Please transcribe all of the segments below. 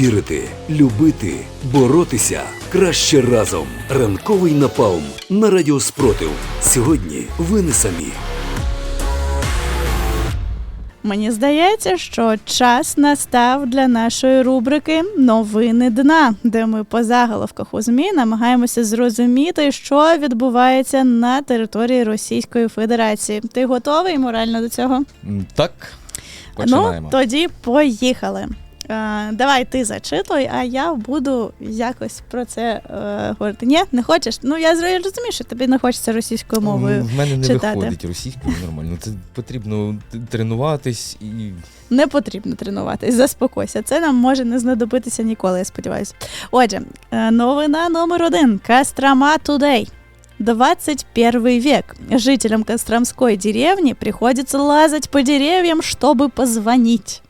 Вірити, любити, боротися краще разом. Ранковий напалм на радіо Спротив. Сьогодні ви не самі. Мені здається, що час настав для нашої рубрики Новини дна, де ми по заголовках у ЗМІ намагаємося зрозуміти, що відбувається на території Російської Федерації. Ти готовий морально до цього? Так, починаємо. Ну, тоді поїхали. Е, давай ти зачитуй, а я буду якось про це е, говорити. Ні, не хочеш? Ну я розумію, що тобі не хочеться російською мовою. В мене не читати. виходить російською нормально. Це потрібно тренуватись і Не потрібно тренуватись, заспокойся. Це нам може не знадобитися ніколи, я сподіваюся. Отже, е, новина номер один. Кострома Today. 21 век. Жителям Костромской деревни приходится лазать по деревьям, чтобы позвонить.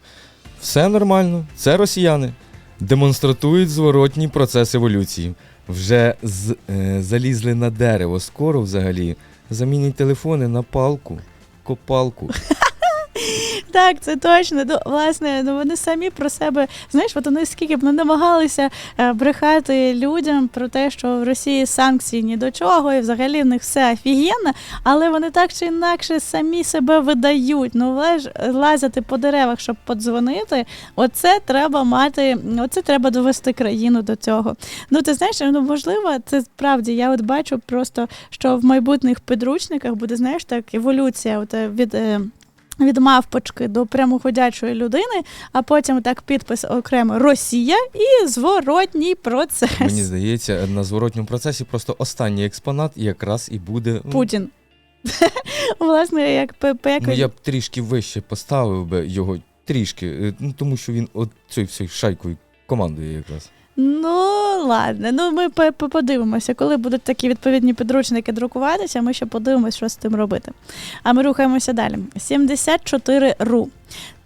Все нормально. Це росіяни. Демонстратують зворотній процес еволюції. Вже з, е, залізли на дерево. Скоро взагалі замінять телефони на палку, копалку. Так, це точно. Ну, власне, ну вони самі про себе, знаєш, от вони скільки б не намагалися е, брехати людям про те, що в Росії санкції ні до чого, і взагалі в них все офігенно, але вони так чи інакше самі себе видають. Ну, лазити по деревах, щоб подзвонити, оце треба мати, оце треба довести країну до цього. Ну, ти знаєш, ну можливо, це справді. Я от бачу просто, що в майбутніх підручниках буде, знаєш, так, еволюція от, е, від. Від мавпочки до прямоходячої людини, а потім так підпис окремо Росія і зворотній процес. Мені здається, на зворотньому процесі просто останній експонат якраз і буде. ну, Путін. Власне, як по Ну, я б трішки вище поставив би його трішки, е, ну тому що він от цією всією шайкою командує якраз. Ну, ладно, ну ми по- по- подивимося, коли будуть такі відповідні підручники друкуватися, ми ще подивимося, що з тим робити. А ми рухаємося далі. 74 ру.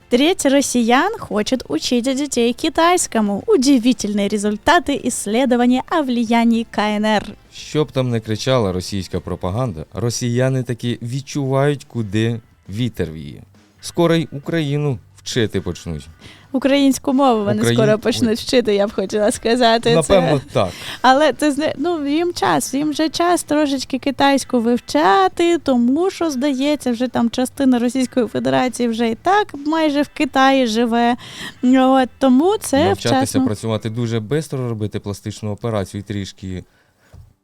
Треть россиян хочет учить детей китайскому. Удивительные результаты исследования о влиянии КНР. Що б там не кричала російська пропаганда, росіяни таки відчувають, куди вітер віє. Скоро й Україну вчити почнуть. Українську мову вони Україн- скоро почнуть вчити, я б хотіла сказати. Напевно, Це. так. Але зна- ну, їм час, їм вже час трошечки китайську вивчати, тому що, здається, вже там частина Російської Федерації вже і так майже в Китаї живе. От, тому це Навчатися вчасно працювати дуже швидко, робити пластичну операцію трішки.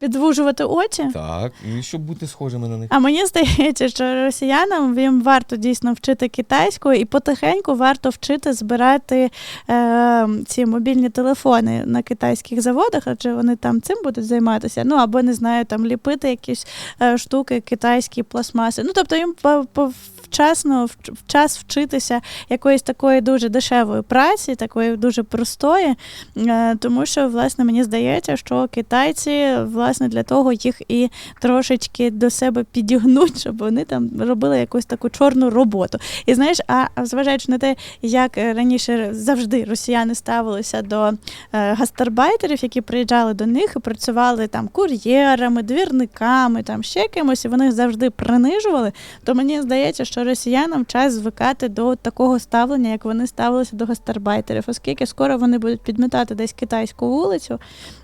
Підвужувати очі. Так, і щоб бути схожими на них. А мені здається, що росіянам їм варто дійсно вчити китайську і потихеньку варто вчити збирати е, ці мобільні телефони на китайських заводах, адже вони там цим будуть займатися. Ну або не знаю, там ліпити якісь е, штуки китайські пластмаси. Ну тобто їм по, по вчасно в в час вчитися якоїсь такої дуже дешевої праці, такої дуже простої. Е, тому що, власне, мені здається, що китайці власне для того їх і трошечки до себе підігнуть, щоб вони там робили якусь таку чорну роботу. І знаєш, а зважаючи на те, як е, раніше завжди росіяни ставилися до е, гастарбайтерів, які приїжджали до них і працювали там кур'єрами, двірниками, там ще кимось, і вони завжди принижували, то мені здається, що росіянам час звикати до такого ставлення, як вони ставилися до гастарбайтерів, оскільки скоро вони будуть підмітати десь китайську вулицю,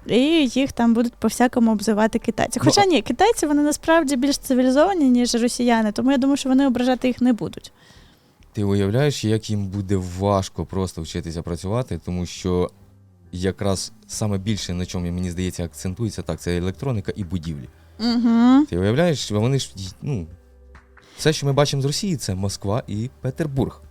і їх там будуть по всякому обзивати китайці. Хоча ні, китайці вони насправді більш цивілізовані, ніж росіяни, тому я думаю, що вони ображати їх не будуть. Ти уявляєш, як їм буде важко просто вчитися працювати, тому що якраз саме більше, на чому мені здається, акцентується так, це електроніка і будівлі. Угу. Ти уявляєш, вони ж ну, все, що ми бачимо з Росії, це Москва і Петербург.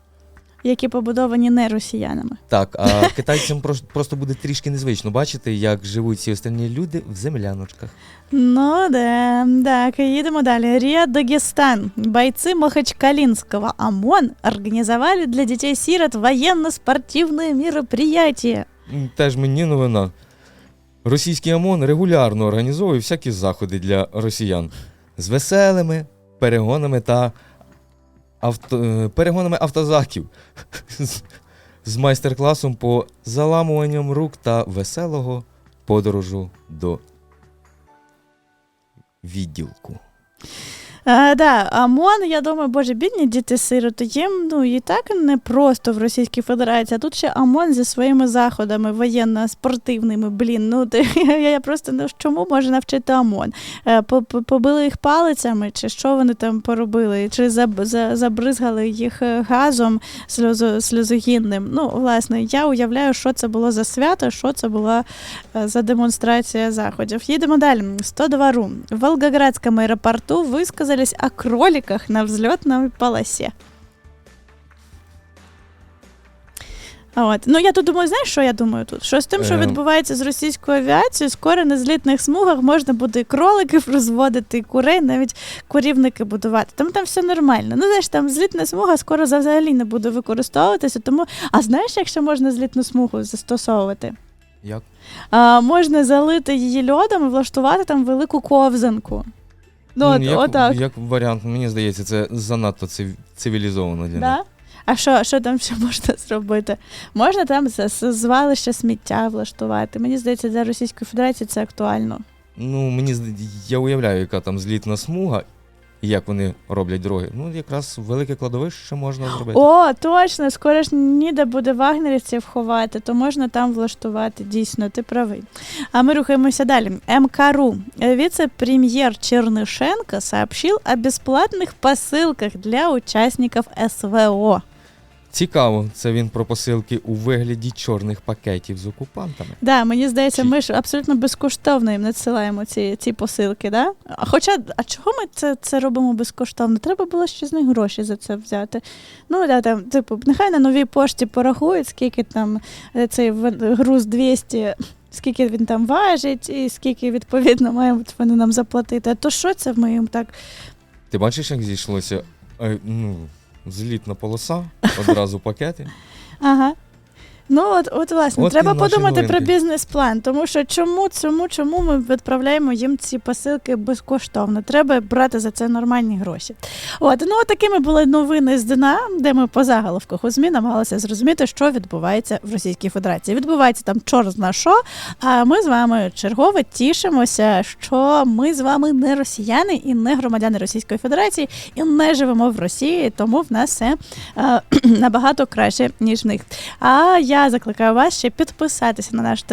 Які побудовані не росіянами. Так, а китайцям просто буде трішки незвично бачити, як живуть ці остальні люди в земляночках. Ну да, так, їдемо далі. Риа Дагестан. Бойцы Махачкалинского ОМОН организовали для детей-сирот военно-спортивное мероприятие. Теж мені новина. Російський ОМОН регулярно організовує всякі заходи для росіян з веселими перегонами та авто, е, перегонами автозаків, з, з майстер-класом по заламуванням рук та веселого подорожу до відділку. А, да, ОМОН, я думаю, боже, бідні діти сироти, їм ну і так не просто в Російській Федерації, а тут ще ОМОН зі своїми заходами воєнно-спортивними. Блін, ну ти, я, я просто не чому може навчити ОМОН? Е, по- по- Побили їх палицями, чи що вони там поробили, чи забризгали їх е, газом сльозо, сльозогінним. Ну, власне, я уявляю, що це було за свято, що це була е, за демонстрація заходів. Їдемо далі. 102 ру. В Волгоградском аэропорту высказались о кроликах на взлетной полосе. От. Ну я тут думаю, знаєш, що я думаю тут? Що з тим, що відбувається з російською авіацією, скоро на злітних смугах можна буде і кроликів розводити, і курей, навіть курівники будувати. Там там все нормально. Ну, знаєш, там злітна смуга скоро взагалі не буде використовуватися. Тому, а знаєш, якщо можна злітну смугу застосовувати? Як? а, можна залити її льодом і влаштувати там велику ковзанку. Ну, от, як, отак. як варіант, мені здається, це занадто цив- цивілізовано для них. А що, що там ще можна зробити? Можна там з- з- звалище сміття влаштувати. Мені здається, для Російської Федерації це актуально. Ну, мені зд- я уявляю, яка там злітна смуга і як вони роблять дороги. Ну, якраз велике кладовище можна зробити. О, точно, скоро ж ніде буде вагнерівців ховати, то можна там влаштувати. Дійсно, ти правий. А ми рухаємося далі. МКРУ. Віце-прем'єр Чернишенко сообщил о бесплатных посылках для участников СВО. Цікаво, це він про посилки у вигляді чорних пакетів з окупантами. Да, мені здається, Чи- ми ж абсолютно безкоштовно їм надсилаємо ці, ці посилки, да? А Хоча, а чого ми це, це робимо безкоштовно? Треба було ще з них гроші за це взяти. Ну, да, там, типу, нехай на новій пошті порахують, скільки там е, цей груз 200, скільки він там важить, і скільки, відповідно, мають вони нам заплатити. А то що це ми їм так Ти бачиш, як зійшлося? Е, ну, злітна полоса, одразу пакети. Ага. Ну, от, от власне, От треба наші подумати про бізнес-план, тому що чому, чому, чому ми відправляємо їм ці посилки безкоштовно? Треба брати за це нормальні гроші. От, ну от такими були новини з дна, де ми по заголовках у ЗМІ намагалися зрозуміти, що відбувається в Російській Федерації. Відбувається там чор зна що. А ми з вами чергове тішимося, що ми з вами не росіяни і не громадяни Російської Федерації, і не живемо в Росії, тому в нас все е, набагато краще, ніж в них. А я закликаю вас ще підписатися на наш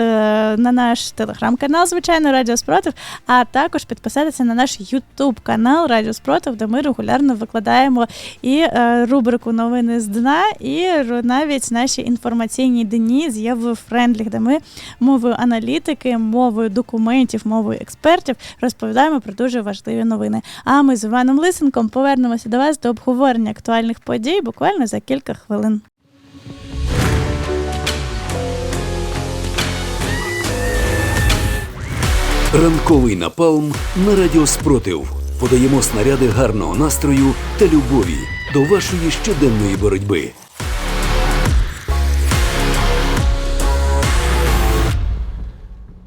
на наш телеграм-канал, звичайно, Радіо Спротив, а також підписатися на наш Ютуб канал Радіо Спротив, де ми регулярно викладаємо і е, рубрику Новини з дна, і навіть наші інформаційні дні з Єврофрендліх, де ми мовою аналітики, мовою документів, мовою експертів розповідаємо про дуже важливі новини. А ми з Іваном Лисенком повернемося до вас до обговорення актуальних подій буквально за кілька хвилин. Ранковий напалм на радіо Спротив. Подаємо снаряди гарного настрою та любові до вашої щоденної боротьби.